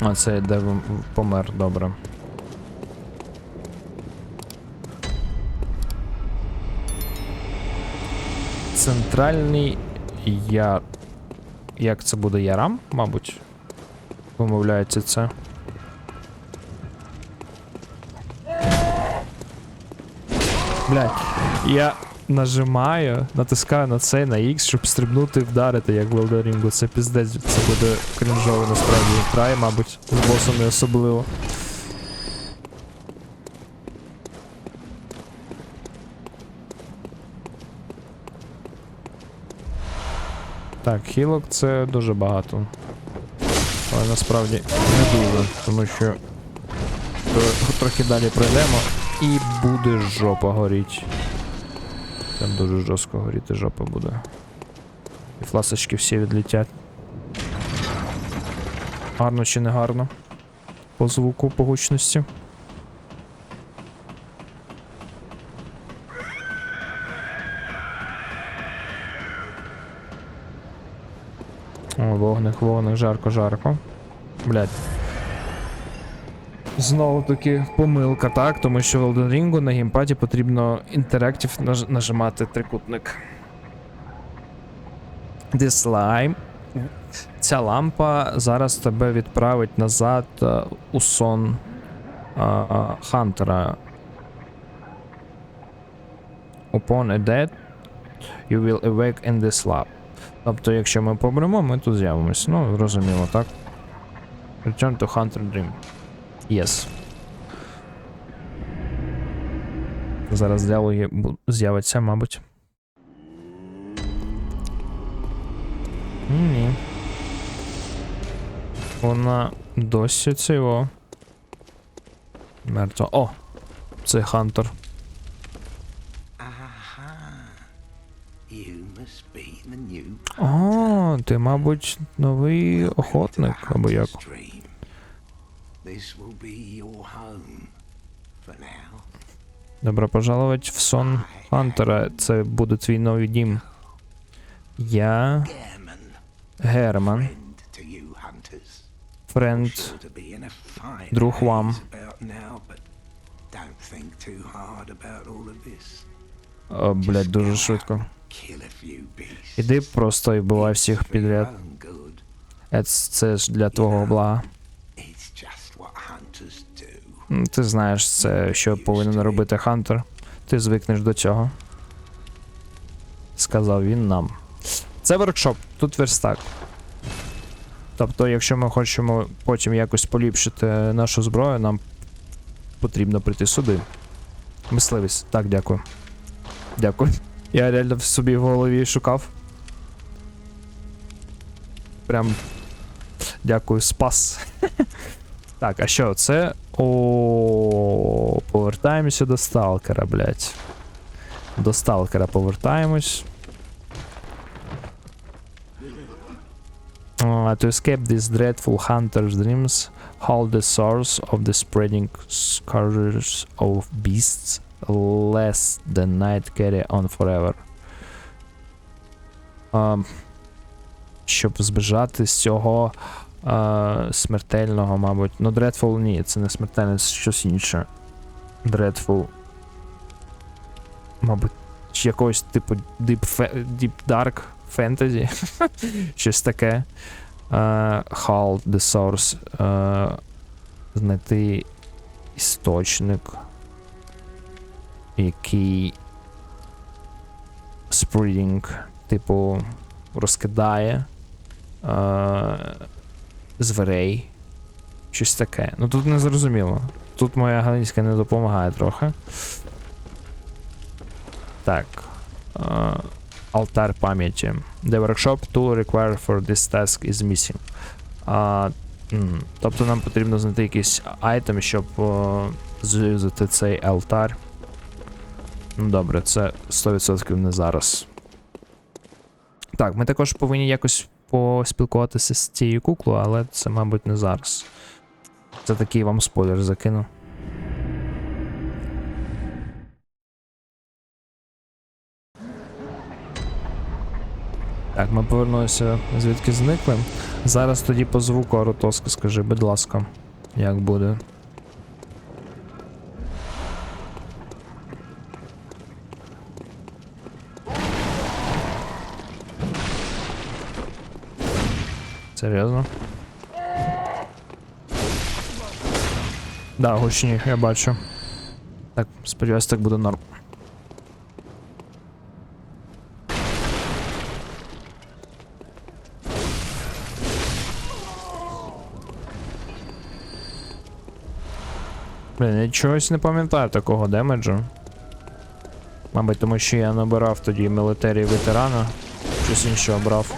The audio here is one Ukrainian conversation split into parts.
А це де помер, добре. Центральний яр. Як це буде ярам, мабуть? Вимовляється це. Блядь, я нажимаю, натискаю на цей на X, щоб стрибнути і вдарити, як в Ring. Це піздець, це буде крінжово насправді. Трай, мабуть, з босами особливо. Так, хілок це дуже багато. Але насправді не дуже, тому що трохи далі пройдемо і буде жопа горіть. Там дуже жорстко горіти жопа буде. І фласочки всі відлетять. Гарно чи не гарно? По звуку, по гучності. О, вогник, вогник, жарко, жарко. Блять. Знову таки помилка, так, тому що в Elden Ring на геймпаді потрібно інтерактив наж- нажимати трикутник. Lime. Ця лампа зараз тебе відправить назад е, у сон а, Хантера. Upon a death, you will awake in this lab. Тобто, якщо ми помремо, ми тут з'явимось. Ну, зрозуміло, так? Return to Hunter Dream. Yes. Зараз діалоги з'явиться, мабуть. Ні. Вона досі цього. Мертва. О! Це Хантер. О, ти, мабуть, новий охотник, або як. This will be your home for now. Добро пожаловать в сон Хантера. Це буде твій новий дім. Я Герман, френд. Друг вам. О, блядь, дуже швидко. Іди просто і вбивай всіх підряд. Е, Це ж для твого блага. Ти знаєш, це що повинен робити Хантер. Ти звикнеш до цього. Сказав він нам. Це воркшоп, тут верстак. Тобто, якщо ми хочемо потім якось поліпшити нашу зброю, нам потрібно прийти сюди. Мисливість. Так, дякую. Дякую. Я реально в собі в голові шукав. Прям. Дякую, спас. Так, а що це? О, повертаємося до сталкера, блядь. До сталкера повертаємось. Uh, to escape these dreadful hunter's dreams, hold the source of the spreading scourges of beasts, lest the night carry on forever. Um, щоб збежати з цього а, смертельного, мабуть. Ну, Dreadful ні, це не смертельне, це щось інше. Dreadful. Мабуть, чи якогось типу Deep, Deep Dark Fantasy. щось таке. Uh, Halt the Source. Uh, знайти істочник, який spreading, типу, розкидає. Зверей. Щось таке. Ну тут не зрозуміло. Тут моя англійська не допомагає трохи. Так. Uh, алтар пам'яті. The workshop tool required for this task is missing. Uh, м, тобто нам потрібно знайти якийсь айтем, щоб uh, зюзати цей алтар. Ну добре, це 100% не зараз. Так, ми також повинні якось поспілкуватися з цією куклою, але це, мабуть, не зараз. Це такий вам спойлер закину. Так, ми повернулися звідки зникли. Зараз тоді по звуку Арутоска, скажи, будь ласка, як буде. Да, гучні, я бачу. Так, сподіваюсь, так буде норм. Блін, я чогось не пам'ятаю такого демеджу. Мабуть, тому що я набирав тоді мілітарій ветерана, щось інше обрав.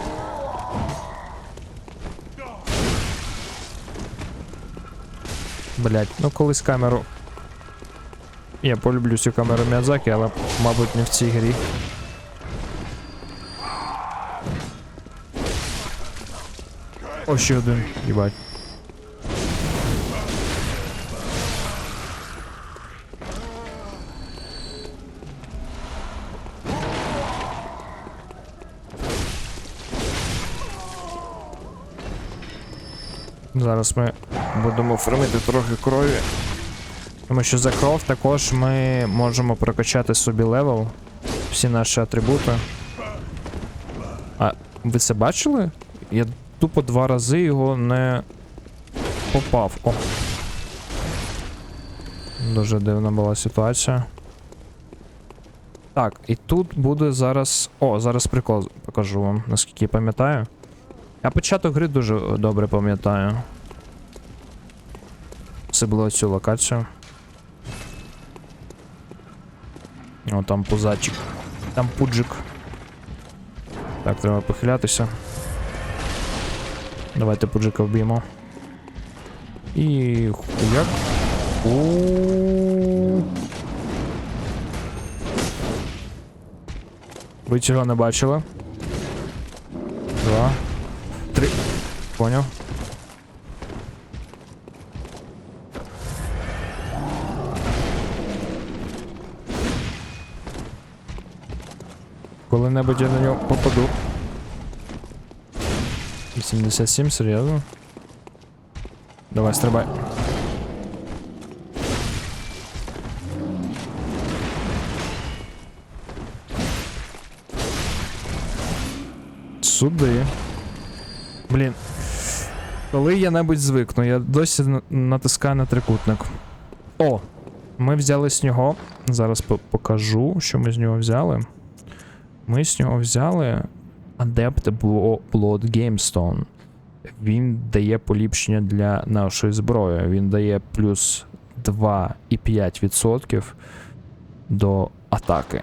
Блять, ну колись камеру. Я полюблю цю камеру Міядзакі, але, мабуть, не в цій грі. О, ще один, їбать. Зараз ми будемо фармити трохи крові. Тому що за кров також ми можемо прокачати собі левел, всі наші атрибути. А ви це бачили? Я тупо два рази його не попав. О. Дуже дивна була ситуація. Так, і тут буде зараз. О, зараз прикол покажу вам, наскільки я пам'ятаю. Я початок гри дуже добре пам'ятаю. Це було цю локацію. О, там пузачик. Там пуджик. Так, треба похилятися. Давайте пуджика вб'ємо. І хуяк. У. Ви цього не бачили? Два. Три. Поняв. Коли-небудь я на нього попаду. 87, серйозно? Давай, стрибай. Суди. Блін. Коли я небудь звикну, я досі натискаю на трикутник. О! Ми взяли з нього. Зараз покажу, що ми з нього взяли. Ми з нього взяли Adept Blo- Blood Gamestone. Він дає поліпшення для нашої зброї. Він дає плюс 2,5% до атаки.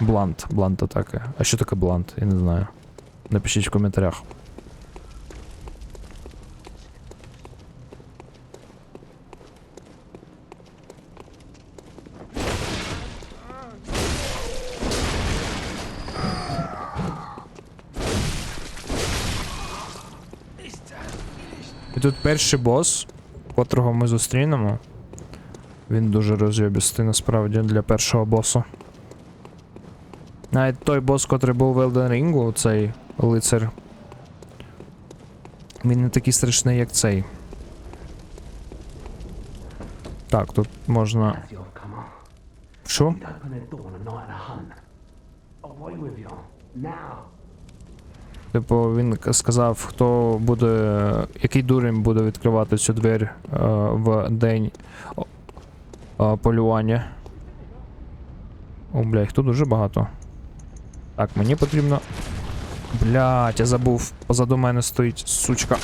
Блант, блант атаки. А що таке блант? Я не знаю. Напишіть в коментарях. І тут перший бос, котрого ми зустрінемо. Він дуже розйобістий насправді для першого босу. Навіть той бос, котрий був в Elden Ring, цей лицар. Він не такий страшний, як цей. Так, тут можна. Що? Типу, він сказав, хто буде. Який дурень буде відкривати цю двері е, в день е, полювання. О, бля, їх тут дуже багато. Так, мені потрібно. Блять, я забув. Позаду мене стоїть сучка.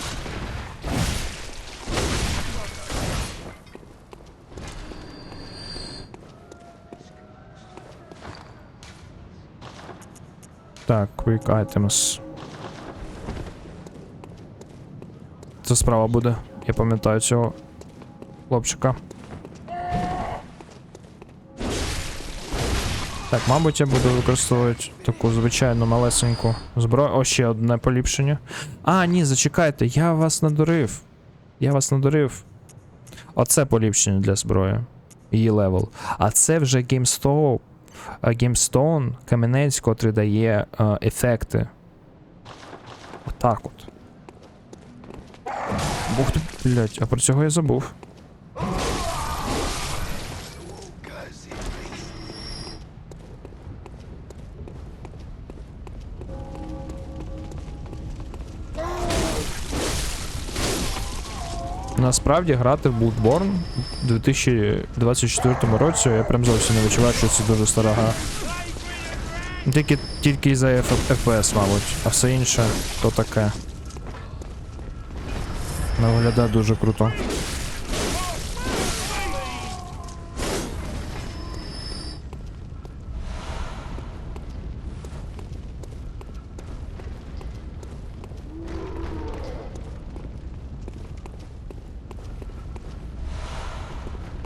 Так, quick items. Це справа буде. Я пам'ятаю цього хлопчика. Так, мабуть, я буду використовувати таку звичайну малесеньку зброю. О, ще одне поліпшення. А, ні, зачекайте, я вас надурив. Я вас надурив. Оце поліпшення для зброї. Її левел. А це вже GameStone, GameStone камінець, котрий дає е, ефекти. Отак от. Бух ти, блять, а про цього я забув. Насправді грати в Bloodborne у 2024 році я прям зовсім не відчуваю, що це дуже стара гра. Тільки, тільки із-за F- FPS, мабуть, а все інше то таке. Виглядає дуже круто.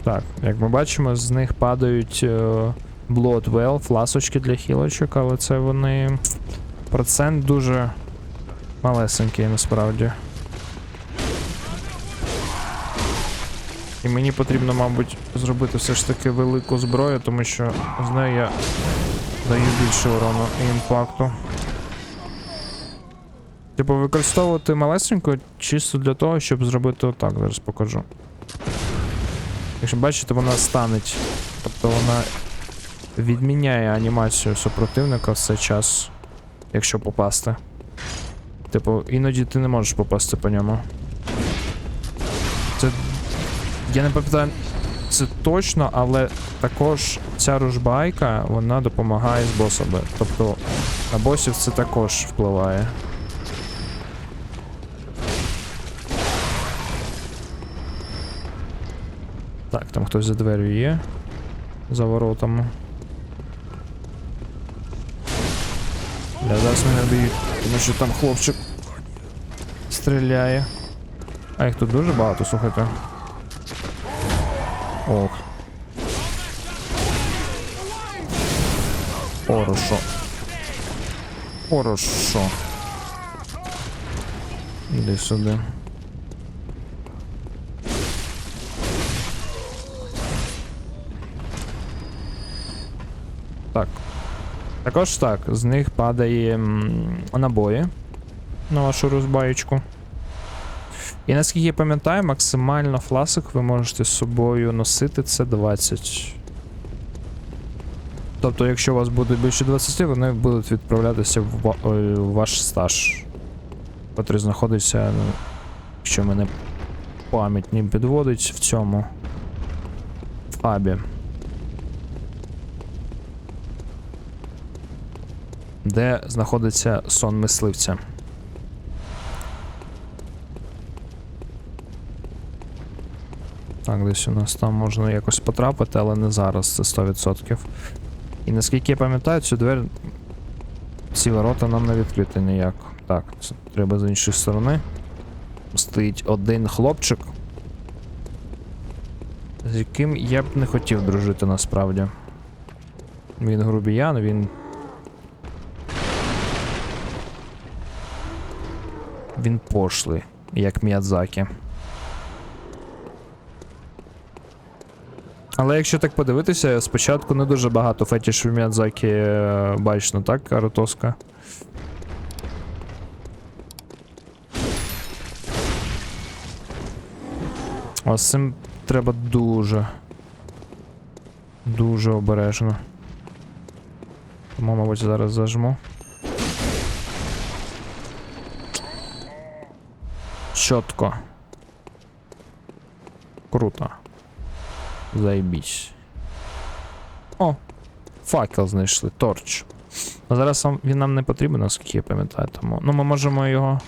Так, як ми бачимо, з них падають е, Bloodwell, фласочки для хілочок, але це вони. Процент дуже малесенький насправді. І мені потрібно, мабуть, зробити все ж таки велику зброю, тому що з нею я даю більше урону і імпакту. Типу, використовувати малесеньку чисто для того, щоб зробити отак, зараз покажу. Якщо бачите, вона станеть. Тобто вона відміняє анімацію супротивника в цей час, якщо попасти. Типу, іноді ти не можеш попасти по ньому. Я не пам'ятаю це точно, але також ця ружбайка вона допомагає з босами. Тобто на босів це також впливає. Так, там хтось за дверю є. За воротами. Я зараз мене б'ють, тому що там хлопчик стріляє. А їх тут дуже багато, слухайте. Ох. Хорошо. Хорошо. Іди сюди. Так. Також так, з них падає м, набої на вашу розбаєчку. І наскільки я пам'ятаю, максимально фласок ви можете з собою носити це 20. Тобто, якщо у вас буде більше 20, вони будуть відправлятися в, в ваш стаж, котрий знаходиться, ну, якщо мене пам'ять не підводить в цьому фабі. Де знаходиться сон мисливця. Так, десь у нас там можна якось потрапити, але не зараз, це 100%. І наскільки я пам'ятаю, цю двері. Ці ворота нам не відкрити ніяк. Так, треба з іншої сторони. Стоїть один хлопчик. З яким я б не хотів дружити насправді. Він грубіян, він. Він пошлий, як Міядзакі. Але якщо так подивитися, спочатку не дуже багато фетішів Міядзакі е, бачно, так, Каратоска? А з цим треба дуже. Дуже обережно. Тому, мабуть, зараз зажму. Чітко. Круто. Заєбісь. О, факел знайшли, торч. А зараз він нам не потрібен, наскільки я пам'ятаю, тому. Ну, ми можемо його.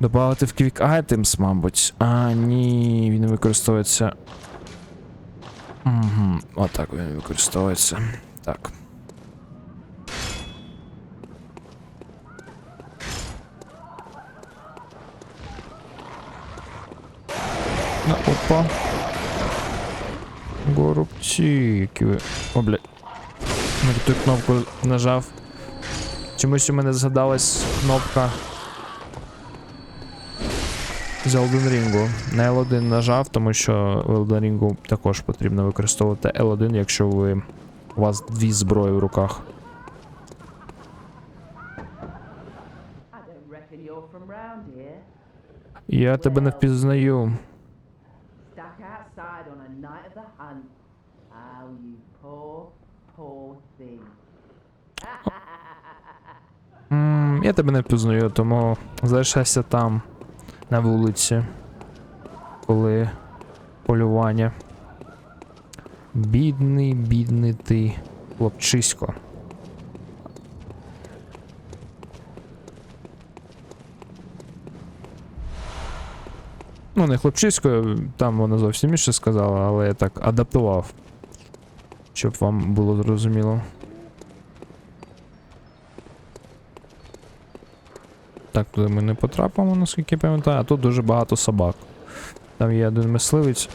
Добавити в Quick Items, мабуть. А, ні, він використовується. Угу, отак він використовується. Так. На, опа. Горобці, які ви. О, блядь. Не ту кнопку нажав. Чомусь у мене згадалась кнопка. З Elden Ring. На L1 нажав, тому що в Elden Ring також потрібно використовувати L1, якщо ви. У вас дві зброї в руках. Я тебе не впізнаю. Stuck outside on a night of the hunt. Oh, you poor, poor thing. М, я тебе не впізнаю, тому залишайся там, на вулиці. Коли полювання. Бідний, бідний ти, хлопчисько. Ну, не хлопчисько, там вона зовсім інше сказала, але я так адаптував. Щоб вам було зрозуміло. Так, туди ми не потрапимо, наскільки я пам'ятаю, а тут дуже багато собак. Там є один мисливець.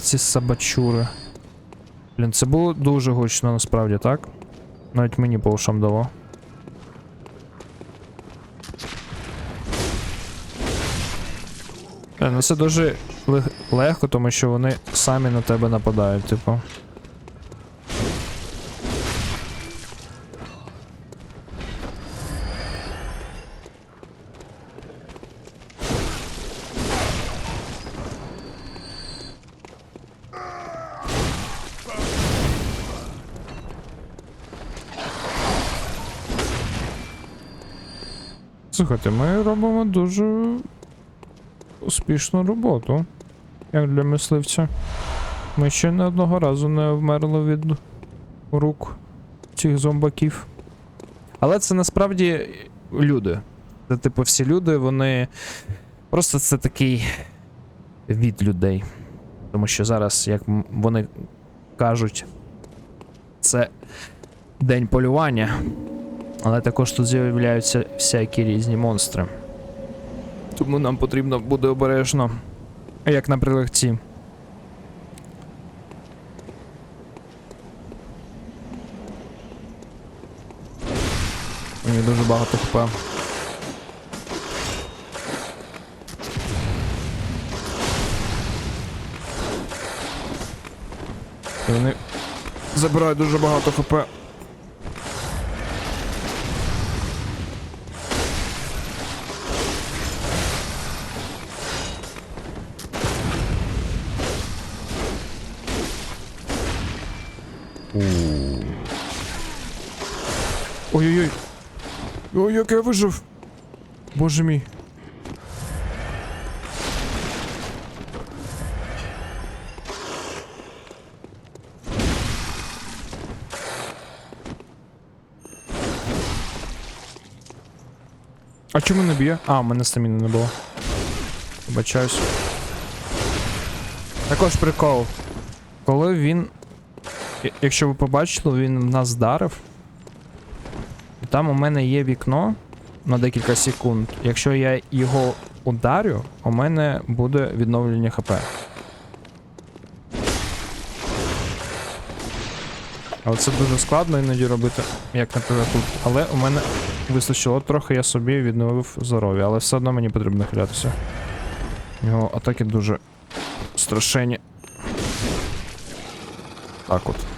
Ці собачури. Блін, це було дуже гучно насправді, так? Навіть мені по ушам дало. Е, Ну це дуже легко, тому що вони самі на тебе нападають, типу. Слухайте, ми робимо дуже успішну роботу. Як для мисливця. Ми ще не одного разу не вмерли від рук цих зомбаків. Але це насправді люди. Це, типу, всі люди, вони. Просто це такий від людей. Тому що зараз, як вони кажуть, це день полювання. Але також тут з'являються всякі різні монстри. Тому нам потрібно буде обережно. Як на прилекці. Мені дуже багато хп. І вони забирають дуже багато хп. Ой, як я вижив. Боже мій. А чому не б'є? А, у мене стаміни не було. Вибачаюсь. Також прикол. Коли він. Якщо ви побачили, він нас вдарив. Там у мене є вікно на декілька секунд. Якщо я його ударю, у мене буде відновлення ХП. Але це дуже складно іноді робити, як наприклад тут. Але у мене вистачило трохи, я собі відновив здоров'я, але все одно мені потрібно хилятися. Його атаки дуже страшенні. Так от.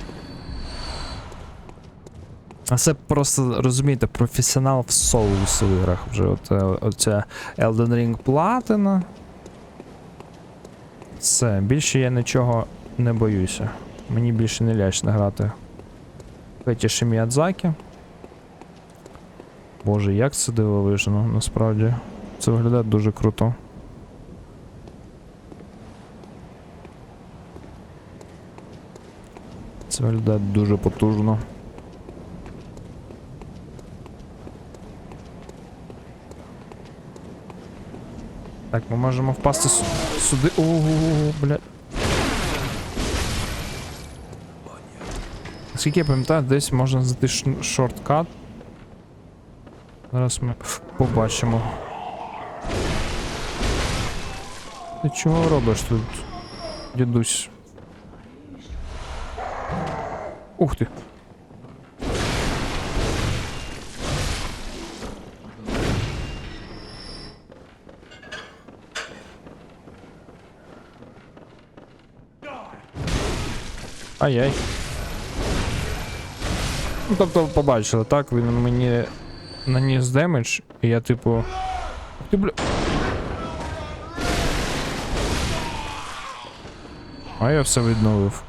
А це просто розумієте, професіонал в соус іграх. Вже от, е, оця Elden Ring Platinum. Все, більше я нічого не боюся. Мені більше не лячно грати. Фетіші Міядзакі. Боже, як це дивовижно, насправді. Це виглядає дуже круто. Це виглядає дуже потужно. Так, ми можемо впасти сю- сюди. Ого, блядь. Наскільки я пам'ятаю, десь можна знайти шорткат. Зараз ми побачимо. Ти чого робиш тут, дідусь? Ух ти. Ай-яй. Ну, тобто, побачили, так? Він мені наніс демедж, і я типу. Ти бля. А я все відновив.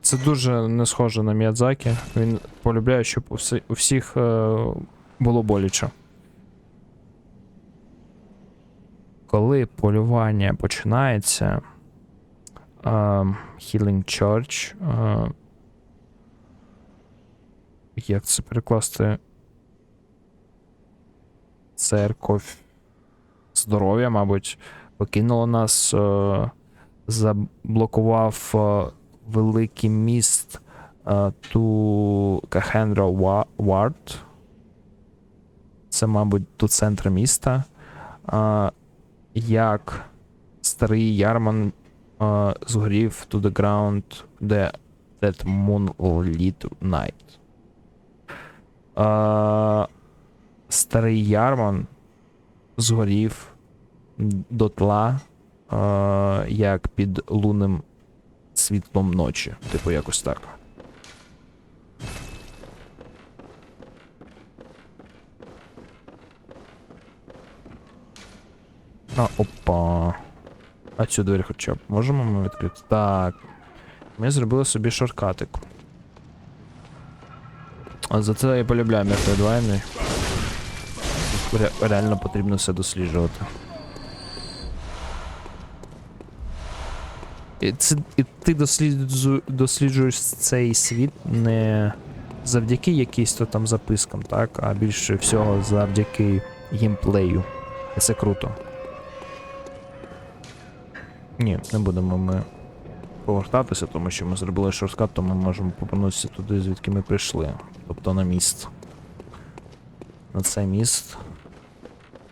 Це дуже не схоже на Міядзакі. Він полюбляє, щоб у, у всіх е, було боляче. Коли полювання починається. Е, Healing Church. е, як це перекласти? Церковь здоров'я, мабуть, покинула нас, е, заблокував е, великий міст е, ту Кахендра Вард. Це, мабуть, до центру міста. Е, як старий Ярман згорів to the ground the that moonlit night. Е, старий Ярман згорів дотла, е, як під лунним світлом ночі. Типу, якось так. А, опа. А цю двері хоча б можемо ми відкрити? Так. Ми зробили собі шорткатик. А за це я полюбляю Metroidvania. Тут ре- Реально потрібно все досліджувати. І, це, і ти досліджу, досліджуєш цей світ не завдяки якійсь то там запискам, так, а більше всього завдяки геймплею. Це круто. Ні, не будемо ми повертатися, тому що ми зробили шорткат, то ми можемо повернутися туди, звідки ми прийшли. Тобто на міст. На цей міст,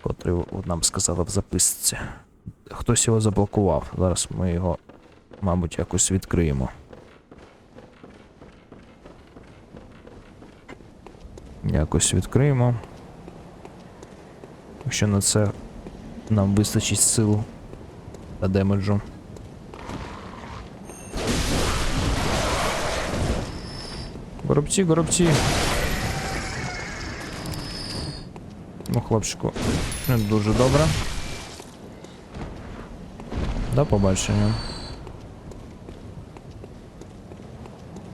котрий нам сказали в записці. Хтось його заблокував. Зараз ми його, мабуть, якось відкриємо. Якось відкриємо. Якщо на це нам вистачить сил та демеджу. Горобці, горобці. Ну, хлопчику, дуже добре. До побачення.